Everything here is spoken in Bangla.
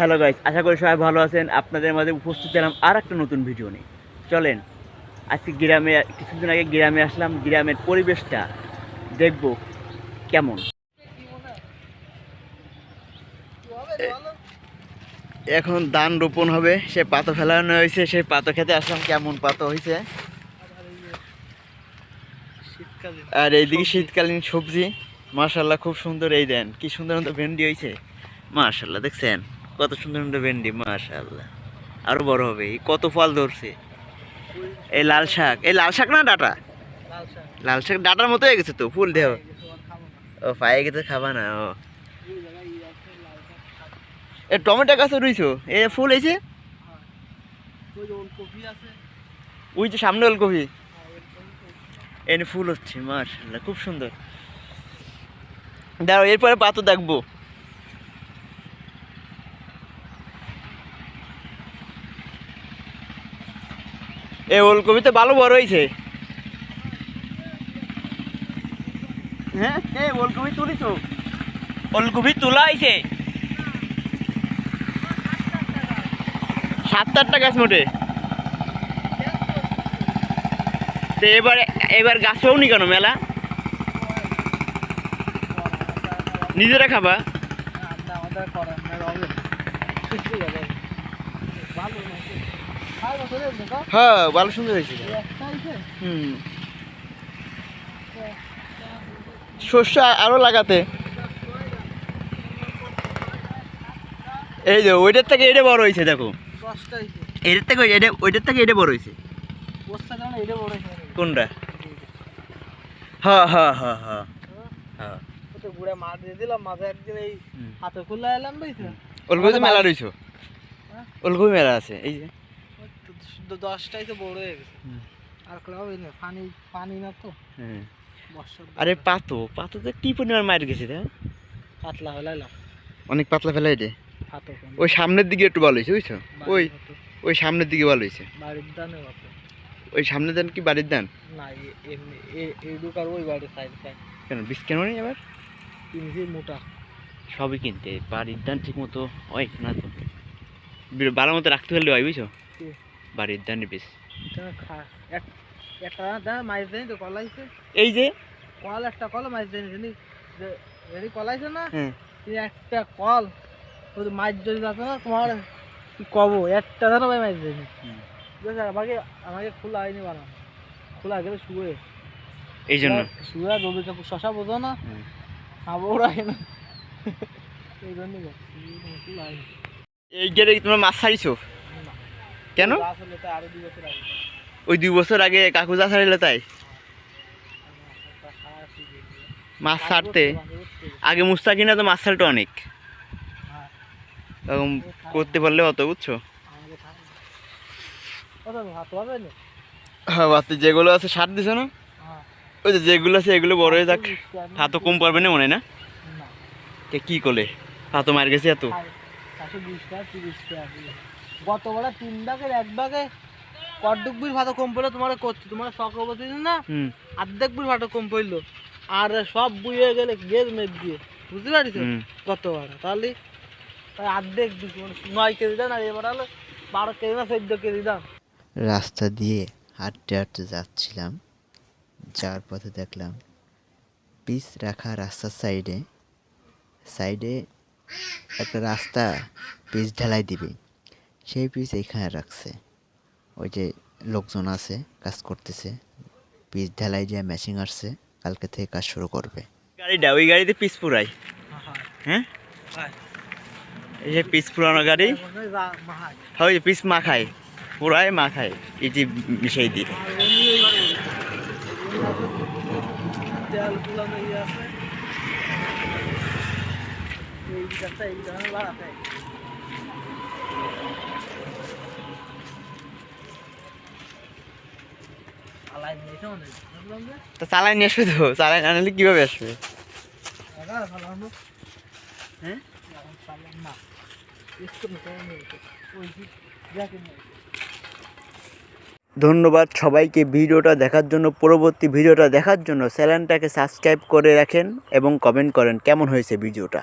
হ্যালো গাইস আশা করি সবাই ভালো আছেন। আপনাদের মাঝে উপস্থিত এলাম আর একটা নতুন ভিডিও নিয়ে। চলেন, আজকে গ্রামে, কিছুদিন আগে গ্রামে আসলাম। গ্রামের পরিবেশটা দেখব কেমন। এখন ধান রোপণ হবে, সে পাতো ফেলানো হয়েছে, সেই পাতো খেতে আসলাম, কেমন পাতো হয়েছে। আর এইদিকে শীতকালীন সবজি মার্শাল্লাহ খুব সুন্দর, এই দেন, কি সুন্দর ভেন্ডি হয়েছে। মার্শাল্লাহ দেখছেন? কত সুন্দর সুন্দর ভেন্ডি মার্শাল্লাহ আরও বড় হবে কত ফল ধরছে। এই লাল শাক এই লাল শাক না ডাটা? লাল শাক। ডাটার মতো হয়ে গেছে তো ফুল দেহ। ও পায়ে গেছে খাবা না ও। এ টমেটো গাছে রুইছো এ ফুল হয়েছে? ওই যে সামনে ওলকপি? এনে ফুল হচ্ছে মার্শাল্লাহ খুব সুন্দর। দাঁড়াও এরপরে পাতো দেখব। এ ওলকপি তো ভালো বড় হয়েছে হ্যাঁ এ ওলকপি তুলিছ? ওলকপি তোলা হয়েছে সাত আটটা গাছ মোটে। তো এবার এবার গাছ পাওনি কেন মেলা? নিজেরা খাবা। হ্যাঁ ভালো সুন্দর হয়েছে। হুম। শস্য আরও লাগাতে। এই যে ওইটার থেকে এটা বড় হয়েছে দেখো। এটার থেকে এটা ওইটার থেকে এটা বড় হয়েছে। কোনটা? হ্যাঁ হ্যাঁ হ্যাঁ হ্যাঁ। হ্যাঁ। গুড়ে মাছ দিয়ে দিলাম মাঝে একদিন এই হাতে খুললা এলাম বুঝছ? ওলকপি মেলা রয়েছে। হ্যাঁ? ওলকপি মেলা আছে এই যে। দশটাই তো বড় হয়ে গেছে। আর ক্লাব না পানি পানি না তো। হ্যাঁ। আরে পাতো পাতো তো কি পরিমাণ মার গেছে রে কাতলা হলাইলাম অনেক পাতলা ফেলাই রে ওই সামনের দিকে একটু ভালো হয়েছে বুঝছ? ওই ওই সামনের দিকে ভালো হয়েছে। বাড়ির দানে ওই সামনের দেন কি বাড়ির দেন? না এমনি এই দুকার ওই বাড়ির সাইড সাইড কেন বিষ কেন নেই আবার? কিনছি মোটা। সবই কিনতে বাড়ির ধান ঠিক মতো হয় না তো। বি- ভালো মতো রাখতে পারলে হয় বুঝছ? বাড়ির ধানের বীজ এই যে? কল একটা কল মাছ দেয়নি কলাইছে না? হ্যাঁ। একটা কল মাছ যদি যাচ্ছে না তোমার কব? একটা ধারো ভাই মাছ দেয়নি আমাকে আমাকে খোলা হয়নি বানানো। খোলা গেলে শুয়ে। এই জন্য? শুয়ে রবি কাপুর শশা বোঝো না। খাব ওরা না এই জন্যই বল, এই গেটে তোমরা মাছ ছাড়িছো? না। কেন? ওই দুই বছর আগে কাকু যা ছাড়িল তাই। মাছ ছাড়তে? আগে মুস্তাকিনা তো মাছ ছাড়তো অনেক। হ্যাঁ, করতে পারলে অত বুঝছ? হ্যাঁ যেগুলো আছে সার দিছো না? হ্যাঁ। ওই যে যেগুলো আছে এগুলো বড় হয়ে যাক। হাতও কম পারবে না মনে না? কে কি করলে হাতও মার গেছে এত। দিলে গতবেলা তিন ভাগের এক ভাগে কর্ডুক বিল ভাত কম পড়ল তোমার করছি তোমার শখ অবস্থা না হুম। অর্ধেক বিল ভাত কম পড়ল। আর সব বুঝে গেলে গেজ মেঘ দিয়ে বুঝতে পারিস? গতবার তাহলে তাই অর্ধেক দিক মানে নয় কেজি দাম আর এবার হলো বারো কেজি না চোদ্দ কেজি দাম। রাস্তা দিয়ে হাঁটতে হাঁটতে যাচ্ছিলাম যাওয়ার পথে দেখলাম পিস রাখা রাস্তার সাইডে সাইডে একটা রাস্তা পিচ ঢালাই দিবে। সেই পিচ এখানে রাখছে। ওই যে লোকজন আছে কাজ করতেছে। পিচ ঢালাই দিয়ে ম্যাচিং আসছে কালকে থেকে কাজ শুরু করবে। গাড়িটা ওই গাড়িতে পিস পুরাই? হ্যাঁ? এই যে পিস পুরানো গাড়ি? হ্যাঁ ওই যে পিস মাখায়। পুরাই মাখায় ইটি মিশাই দিয়ে। ইয়ে আছে এই গাছটা এই গাছ বাড়াতে আলাই নিয়েছে অনেক বুঝলাম যে তো চালাই নিয়ে আসবে তো? চালাই না নিলে কীভাবে আসবে? ধন্যবাদ সবাইকে ভিডিওটা দেখার জন্য। পরবর্তী ভিডিওটা দেখার জন্য চ্যানেলটাকে সাবস্ক্রাইব করে রাখেন এবং কমেন্ট করেন কেমন হয়েছে ভিডিওটা।